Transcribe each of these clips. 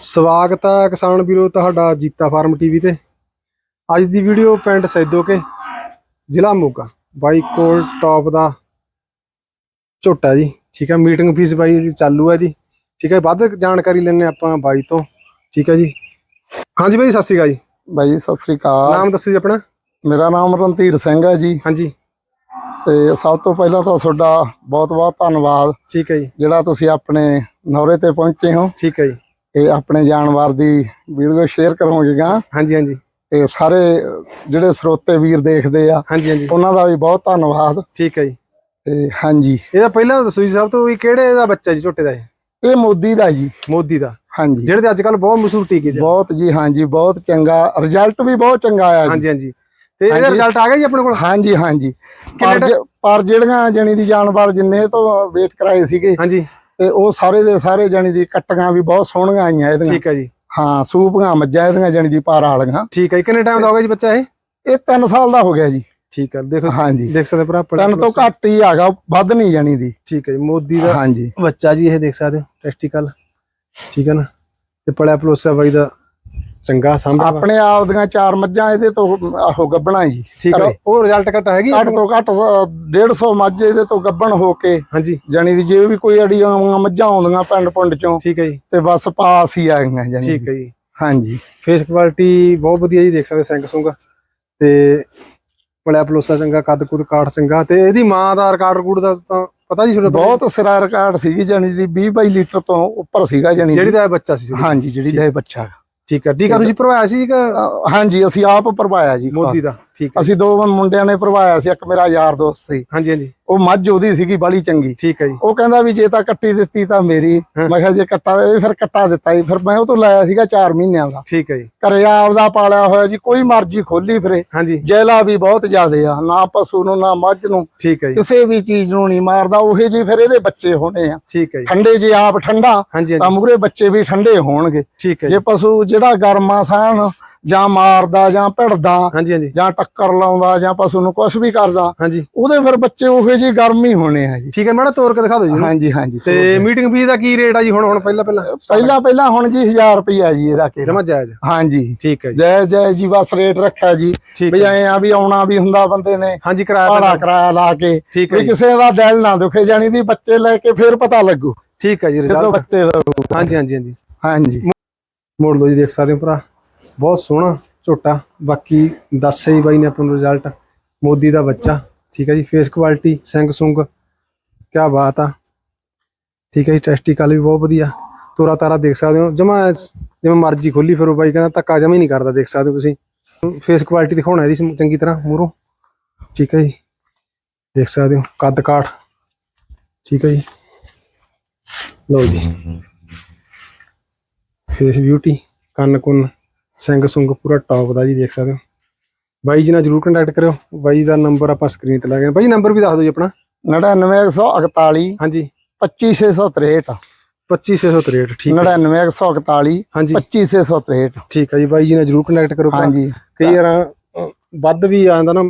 ਸਵਾਗਤ ਹੈ ਕਿਸਾਨ ਵੀਰੋ ਤੁਹਾਡਾ ਜੀਤਾ ਫਾਰਮ ਟੀਵੀ ਤੇ। ਅੱਜ ਦੀ ਵੀਡੀਓ ਪਿੰਡ ਸੈਦੋਕੇ ਜ਼ਿਲ੍ਹਾ ਮੋਗਾ। ਬਾਈ ਕੋਲ ਟੌਪ ਦਾ ਝੋਟਾ ਜੀ ਠੀਕ ਹੈ ਮੀਟਿੰਗ ਫੀਸ ਬਾਈ ਦੀ ਚਾਲੂ ਹੈ ਜੀ ਠੀਕ ਹੈ ਵੱਧ ਜਾਣਕਾਰੀ ਲੈਣੇ ਆਪਾਂ ਬਾਈ ਤੋਂ। ਠੀਕ ਹੈ ਜੀ। ਹਾਂਜੀ ਬਾਈ ਸਤਿ ਸ਼੍ਰੀ ਅਕਾਲ ਜੀ। ਬਾਈ ਜੀ, ਸਤਿ ਸ੍ਰੀ ਅਕਾਲ। ਨਾਮ ਦੱਸੋ ਜੀ ਆਪਣਾ। ਮੇਰਾ ਨਾਮ ਰਣਧੀਰ ਸਿੰਘ ਹੈ ਜੀ। ਹਾਂਜੀ। ਤੇ ਸਭ ਤੋਂ ਪਹਿਲਾਂ ਤਾਂ ਤੁਹਾਡਾ ਬਹੁਤ ਬਹੁਤ ਧੰਨਵਾਦ। ਠੀਕ ਹੈ ਜੀ। ਜਿਹੜਾ ਤੁਸੀਂ ਆਪਣੇ ਨੌਰੇ ਤੇ ਪਹੁੰਚੇ ਹੋ। ਠੀਕ ਹੈ ਜੀ। ਤੇ ਆਪਣੇ ਜਾਨਵਰ ਦੀ ਵੀਡੀਓ ਸ਼ੇਅਰ ਕਰੋਗੇਗਾ ਹਾਂਜੀ ਹਾਂਜੀ। ਤੇ ਸਾਰੇ ਜਿਹੜੇ ਸਰੋਤੇ ਵੀਰ ਦੇਖਦੇ ਆ ਹਾਂਜੀ ਹਾਂਜੀ। ਉਹਨਾਂ ਦਾ ਵੀ ਬਹੁਤ ਧੰਨਵਾਦ। ਠੀਕ ਹੈ ਜੀ। ਤੇ ਹਾਂਜੀ। ਇਹਦਾ ਪਹਿਲਾਂ ਦੱਸੋ ਜੀ ਸਭ ਤੋਂ ਵੀ ਕਿਹੜੇ ਦਾ ਬੱਚਾ ਜੀ ਝੋਟੇ ਦਾ ਇਹ? ਇਹ ਮੋਦੀ ਦਾ ਜੀ। ਮੋਦੀ ਦਾ। ਹਾਂਜੀ। ਜਿਹੜੇ ਤੇ ਅੱਜ ਕੱਲ ਬਹੁਤ ਮਸ਼ਹੂਰ ਟੀਕੇ ਚ ਬਹੁਤ ਜੀ ਹਾਂਜੀ ਬਹੁਤ ਚੰਗਾ। ਰਿਜ਼ਲਟ ਵੀ ਬਹੁਤ ਚੰਗਾ ਆਇਆ ਜੀ। ਹਾਂਜੀ ਹਾਂਜੀ। ਤੇ ਇਹਦਾ। ਰਿਜ਼ਲਟ ਆ ਗਿਆ ਜੀ ਆਪਣੇ ਕੋਲ? ਹਾਂਜੀ ਹਾਂਜੀ। ਜ- ਪਰ ਜਿਹੜੀਆਂ ਜਣੀ ਦੀ ਜਾਨਵਰ ਜਿੰਨੇ ਤੋਂ ਵੇਟ ਕਰਾਏ ਸੀਗੇ ਹਾਂਜੀ। ਤੇ ਉਹ ਸਾਰੇ ਦੇ ਸਾਰੇ ਜਣੀ ਦੀ ਕੱਟੀਆਂ ਵੀ ਬਹੁਤ ਸੋਹਣੀਆਂ ਆਈਆਂ ਇਹਦੀਆਂ। ਠੀਕ ਹੈ ਜੀ। ਹਾਂ ਸੂਪੀਆਂ ਮੱਝਾਂ ਇਹਦੀਆਂ ਜਣੀ ਦੀ ਪਾਰ ਵਾਲੀਆਂ। ਠੀਕ ਹੈ। ਕਿੰਨੇ ਟਾਈਮ ਦਾ ਹੋ ਗਿਆ ਜੀ ਬੱਚਾ ਇਹ? ਇਹ 3 ਸਾਲ ਦਾ ਹੋ ਗਿਆ ਜੀ। ਠੀਕ ਹੈ ਦੇਖੋ ਹਾਂਜੀ ਦੇਖ ਸਕਦੇ ਭਰਾ ਤਿੰਨ ਤੋਂ ਘੱਟ ਹੀ ਹੈਗਾ ਵੱਧ ਨਹੀਂ ਜਣੀ ਦੀ। ਠੀਕ ਹੈ ਜੀ ਮੋਦੀ ਦਾ ਹਾਂਜੀ ਬੱਚਾ ਜੀ ਇਹ ਦੇਖ ਸਕਦੇ ਹੋ ਟੈਸਟੀਕਲ ਠੀਕ ਹੈ ਨਾ? ਤੇ ਪੜਿਆ ਪਲੋਸਾ ਬਾਈ ਦਾ ਚੰਗਾ ਸਾਹਮਣੇ ਆਪਣੇ ਆਪ ਦੀਆਂ ਚਾਰ ਮੱਝਾਂ ਇਹਦੇ ਤੋਂ ਆਹੋ ਗੱਬਣਾ ਜੀ। ਠੀਕ ਹੈ। ਉਹ ਰਿਜ਼ਲਟ ਘੱਟ ਹੈਗੀ ਘੱਟ ਤੋਂ ਘੱਟ 150 ਮੱਝ ਇਹਦੇ ਤੋਂ ਗੱਬਣ ਹੋ ਕੇ। ਹਾਂਜੀ। ਜਣੀ ਦੀ ਜੇ ਵੀ ਕੋਈ ਅੜੀਆਂ ਮੱਝਾਂ ਆਉਂਦੀਆਂ ਪਿੰਡ ਪੁੰਡ ਚੋਂ ਠੀਕ ਹੈ ਜੀ। ਤੇ ਬਸ ਪਾਸ ਹੀ ਆ ਗਈਆਂ ਜਣੀ ਠੀਕ ਹੈ ਜੀ। ਹਾਂਜੀ। ਫੇਸ ਕੁਆਲਿਟੀ ਬਹੁਤ ਵਧੀਆ ਜੀ ਦੇਖ ਸਕਦੇ ਸਿੰਘ ਸੁੰਗ ਤੇ ਪੜਿਆ ਪਲੋਸਾ ਚੰਗਾ ਕੱਦ ਕੁਦ ਕਾਠ ਚੰਗਾ ਤੇ ਇਹਦੀ ਮਾਂ ਦਾ ਰਿਕਾਰਡ ਰਿਕੂਡ ਦਾ ਤਾਂ ਪਤਾ ਜੀ ਤੁਹਾਡੇ ਬਹੁਤ ਸਿਰਾ ਰਿਕਾਰਡ ਸੀਗੀ ਜਣੀ ਦੀ 20 22 ਲੀਟਰ ਤੋਂ ਉੱਪਰ ਸੀਗਾ ਜਣੀ ਜਿਹੜੀ ਦਾ ਬੱਚਾ ਸੀ। ਹਾਂਜੀ ਜਿਹੜੀ ਦਾ ਬੱਚਾ। ਠੀਕ ਹੈ ਠੀਕ ਹੈ ਤੁਸੀਂ ਭਰਵਾਇਆ ਸੀ ਕਿ ਅ, ਹਾਂਜੀ ਅਸੀਂ ਆਪ ਭਰਵਾਇਆ ਜੀ ਮੋਦੀ ਦਾ? ਠੀਕ ਅਸੀਂ ਦੋ ਮੁੰਡਿਆਂ ਨੇ ਭਰਵਾਇਆ ਸੀ ਇੱਕ ਮੇਰਾ ਯਾਰ ਦੋਸਤ ਸੀ। ਹਾਂਜੀ ਹਾਂਜੀ। ਉਹ ਮੱਝ ਉਹਦੀ ਸੀਗੀ ਬਾਲੀ ਚੰਗੀ। ਠੀਕ ਹੈ ਜੀ। ਉਹ ਕਹਿੰਦਾ ਵੀ ਜੇ ਤਾਂ ਕੱਟੀ ਦਿੱਤੀ ਤਾਂ ਮੇਰੀ। ਮੈਂ ਕਿਹਾ ਜੇ ਕੱਟਾ ਦੇਵੇ ਫਿਰ ਕੱਟਾ ਦਿੱਤਾ ਜੀ। ਫਿਰ ਮੈਂ ਉਹ ਤੋਂ ਲਾਇਆ ਸੀਗਾ 4 ਮਹੀਨਿਆਂ ਦਾ। ਠੀਕ ਹੈ ਜੀ। ਘਰੇ ਆਪਦਾ ਪਾਲਿਆ ਹੋਇਆ ਜੀ ਕੋਈ ਮਰਜ਼ੀ ਖੋਲੀ ਫਿਰੇ। ਹਾਂਜੀ। ਜੈਲਾ ਵੀ ਬਹੁਤ ਜ਼ਿਆਦੇ ਆ ਨਾ ਪਸ਼ੂ ਨੂੰ ਨਾ ਮੱਝ ਨੂੰ। ਠੀਕ ਹੈ ਜੀ। ਕਿਸੇ ਵੀ ਚੀਜ਼ ਨੂੰ ਨਹੀਂ ਮਾਰਦਾ ਉਹੇ ਜੀ ਫਿਰ ਇਹਦੇ ਬੱਚੇ ਹੋਣੇ ਆ। ਠੀਕ ਹੈ ਜੀ। ਠੰਡੇ ਜੇ ਆਪ ਠੰਡਾ ਤਾਂ ਮੂਰੇ ਬੱਚੇ ਵੀ ਠੰਡੇ ਹੋਣਗੇ। ਠੀਕ ਹੈ ਜੇ। ਜੀ ਪਸ਼ੂ ਜਿਹੜਾ ਗਰਮਾ ਸਾਨ ਜਾਂ ਮਾਰਦਾ ਜਾਂ ਭਿੜਦਾ ਹਾਂਜੀ ਹਾਂਜੀ। ਜਾਂ ਟੱਕਰ ਲਾਉਂਦਾ ਜਾਂ ਪਸ਼ੂ ਨੂੰ ਕੁਝ ਵੀ ਕਰਦਾ ਹਾਂਜੀ। ਉਹਦੇ ਫਿਰ ਬੱਚੇ ਉਹੇ ਜੀ ਗਰਮ ਹੋਣੇ ਆ ਜੀ। ਠੀਕ ਹੈ ਮਾੜਾ ਤੋਰ ਕੇ ਦਿਖਾ ਦਿਓ ਜੀ। ਹਾਂਜੀ ਹਾਂਜੀ ਤੇ ਮੀਟਿੰਗ ਫੀਸ ਦਾ ਕੀ ਰੇਟ ਆ ਜੀ ਹੁਣ ਹੁਣ ਪਹਿਲਾਂ ਪਹਿਲਾਂ? ਪਹਿਲਾਂ ਪਹਿਲਾਂ ਹੁਣ ਜੀ 1000 ਰੁਪਿਆ ਜੀ ਇਹਦਾ ਜਮਾ ਜਾਇਜ਼। ਹਾਂਜੀ। ਠੀਕ ਹੈ ਜੀ। ਜੈ ਜੈ ਬਸ ਰੇਟ ਰੱਖਿਆ ਜੀ। ਵੀ ਐ ਆ ਵੀ ਆਉਣਾ ਵੀ ਹੁੰਦਾ ਬੰਦੇ ਨੇ ਹਾਂਜੀ ਕਰਾਇਆ ਭਾੜਾ। ਕਰਾਇਆ ਲਾ ਕੇ ਵੀ ਕਿਸੇ ਦਾ ਦਿਲ ਨਾ ਦੁਖੇ ਜਾਣੀ ਦੀ ਬੱਚੇ ਲੈ ਕੇ ਫਿਰ ਪਤਾ ਲੱਗੂ। ਠੀਕ ਹੈ ਜੀ ਰਿਜ਼ਲਟ ਬੱਚੇ। ਹਾਂਜੀ ਹਾਂਜੀ ਹਾਂਜੀ। ਹਾਂਜੀ। ਮੋੜ ਲਓ ਜੀ ਦੇਖ ਸਕਦੇ ਹੋ ਭਰਾ। ਬਹੁਤ ਸੋਹਣਾ ਝੋਟਾ, ਬਾਕੀ ਦੱਸਿਆ ਹੀ ਬਾਈ ਨੇ ਆਪਾਂ ਨੂੰ ਰਿਜ਼ਲਟ ਮੋਦੀ ਦਾ ਬੱਚਾ, ਠੀਕ ਹੈ ਜੀ ਫੇਸ ਕੁਆਲਿਟੀ ਸਿੰਗ ਸੁੰਗ ਕੀ ਬਾਤ ਆ। ਠੀਕ ਹੈ ਜੀ ਟੈਸਟੀਕਲ ਵੀ ਬਹੁਤ ਵਧੀਆ, ਤੋਰਾ ਤਾਰਾ ਦੇਖ ਸਕਦੇ ਹੋ, ਜਮਾ ਜਿਵੇਂ ਮਰਜ਼ੀ ਖੋਲੀ ਫਿਰੋ ਬਾਈ, ਕਹਿੰਦਾ ਧੱਕਾ ਜਮਾ ਹੀ ਨਹੀਂ ਕਰਦਾ, ਦੇਖ ਸਕਦੇ ਹੋ ਤੁਸੀਂ। ਫੇਸ ਕੁਆਲਿਟੀ ਦਿਖਾਉਣਾ ਇਹਦੀ ਚੰਗੀ ਤਰ੍ਹਾਂ ਮੂਰੋਂ ਠੀਕ ਹੈ ਜੀ, ਦੇਖ ਸਕਦੇ ਹੋ, ਕੱਦ ਕਾਠ। ਠੀਕ ਹੈ ਜੀ। ਲਓ ਜੀ। ਫੇਸ ਬਿਊਟੀ ਕੰਨ ਕੁੰਨ ਸਿੰਘ ਸੁੰਗ ਪੂਰਾ ਟੌਪ ਦਾ ਜੀ ਦੇਖ ਸਕਦੇ ਹੋ। ਬਾਈ ਜੀ ਨਾਲ ਜਰੂਰ ਕੰਟੈਕਟ ਕਰਿਓ। ਬਾਈ ਦਾ ਨੰਬਰ ਆਪਾਂ ਸਕਰੀਨ ਤੇ ਲਾ ਗਏ ਬਾਈ ਨੰਬਰ ਵੀ ਦੱਸ ਦਿਓ ਜੀ ਆਪਣਾ। 99141 ਹਾਂਜੀ। 25663 25663 ਠੀਕ ਹੈ। 99141 ਹਾਂਜੀ। 25663 ਠੀਕ ਹੈ ਜੀ ਬਾਈ ਜੀ ਨਾਲ ਜਰੂਰ ਕੰਟੈਕਟ ਕਰੋ। ਹਾਂਜੀ। ਕਈ ਵਾਰ ਵੱਧ ਵੀ ਆ ਜਾਂਦਾ ਨਾ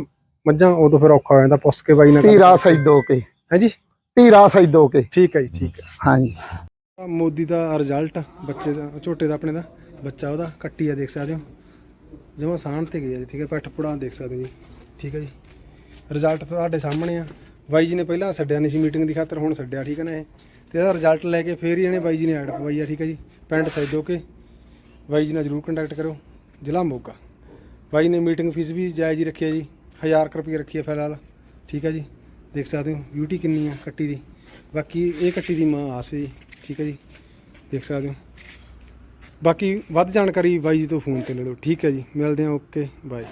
ਮੱਝਾਂ ਉਦੋਂ ਫਿਰ ਔਖਾ ਹੋ ਜਾਂਦਾ ਪੁੱਛ ਕੇ ਬਾਈ ਨਾਲ ਧੀਰਾ ਸੈਦੋ ਕੇ। ਹਾਂਜੀ ਧੀਰਾ ਸੈਦੋ ਕੇ। ਠੀਕ ਹੈ ਜੀ ਠੀਕ ਹੈ। ਹਾਂਜੀ। ਮੋਦੀ ਦਾ ਰਿਜ਼ਲਟ ਬੱਚੇ ਦਾ ਝੋਟੇ ਦਾ ਆਪਣੇ ਦਾ। ਬੱਚਾ ਉਹਦਾ, ਕੱਟੀ ਆ ਦੇਖ ਸਕਦੇ ਹੋ। ਜਮਾ ਸਾਹਣ ਤੇ ਗਿਆ ਜੀ, ਠੀਕ ਹੈ ਪੱਠ ਪੁੜਾ ਦੇਖ ਸਕਦੇ ਹੋ ਜੀ, ਠੀਕ ਹੈ ਜੀ। ਰਿਜ਼ਲਟ ਤੁਹਾਡੇ ਸਾਹਮਣੇ ਆ। ਬਾਈ ਜੀ ਨੇ ਪਹਿਲਾਂ ਛੱਡਿਆ ਨਹੀਂ ਸੀ ਮੀਟਿੰਗ ਦੀ ਖਾਤਰ, ਹੁਣ ਛੱਡਿਆ, ਠੀਕ ਹੈ ਨਾ ਇਹ। ਤੇ ਇਹਦਾ ਰਿਜ਼ਲਟ ਲੈ ਕੇ ਫੇਰ ਹੀ ਇਹਨੇ ਬਾਈ ਜੀ ਨੇ ਐਡ ਪਵਾਈ ਆ, ਠੀਕ ਹੈ ਜੀ, ਪਿੰਡ ਸੈਦੋ ਕੇ ਬਾਈ ਜੀ ਨਾਲ ਜਰੂਰ ਕੰਟੈਕਟ ਕਰੋ ਜ਼ਿਲ੍ਹਾ ਮੋਗਾ। ਬਾਈ ਨੇ ਮੀਟਿੰਗ ਫੀਸ ਵੀ ਜਾਇਜ਼ ਹੀ ਰੱਖੀ ਹੈ ਜੀ 1000 ਰੁਪਏ ਰੱਖੀ ਹੈ ਫਿਲਹਾਲ, ਠੀਕ ਹੈ ਜੀ। ਦੇਖ ਸਕਦੇ ਹੋ ਬਿਊਟੀ ਕਿੰਨੀ ਆ, ਕੱਟੀ ਦੀ। ਬਾਕੀ ਇਹ ਕੱਟੀ ਦੀ ਮਾਂ ਆਸ ਹੈ ਜੀ, ਠੀਕ ਹੈ ਜੀ। ਦੇਖ ਸਕਦੇ ਹੋ। ਬਾਕੀ ਵੱਧ ਜਾਣਕਾਰੀ ਬਾਈ ਜੀ ਤੋਂ ਫੋਨ ਤੇ ਲੈ ਲਓ। ਠੀਕ ਹੈ ਜੀ, ਮਿਲਦੇ ਹਾਂ, ਓਕੇ, ਬਾਏ।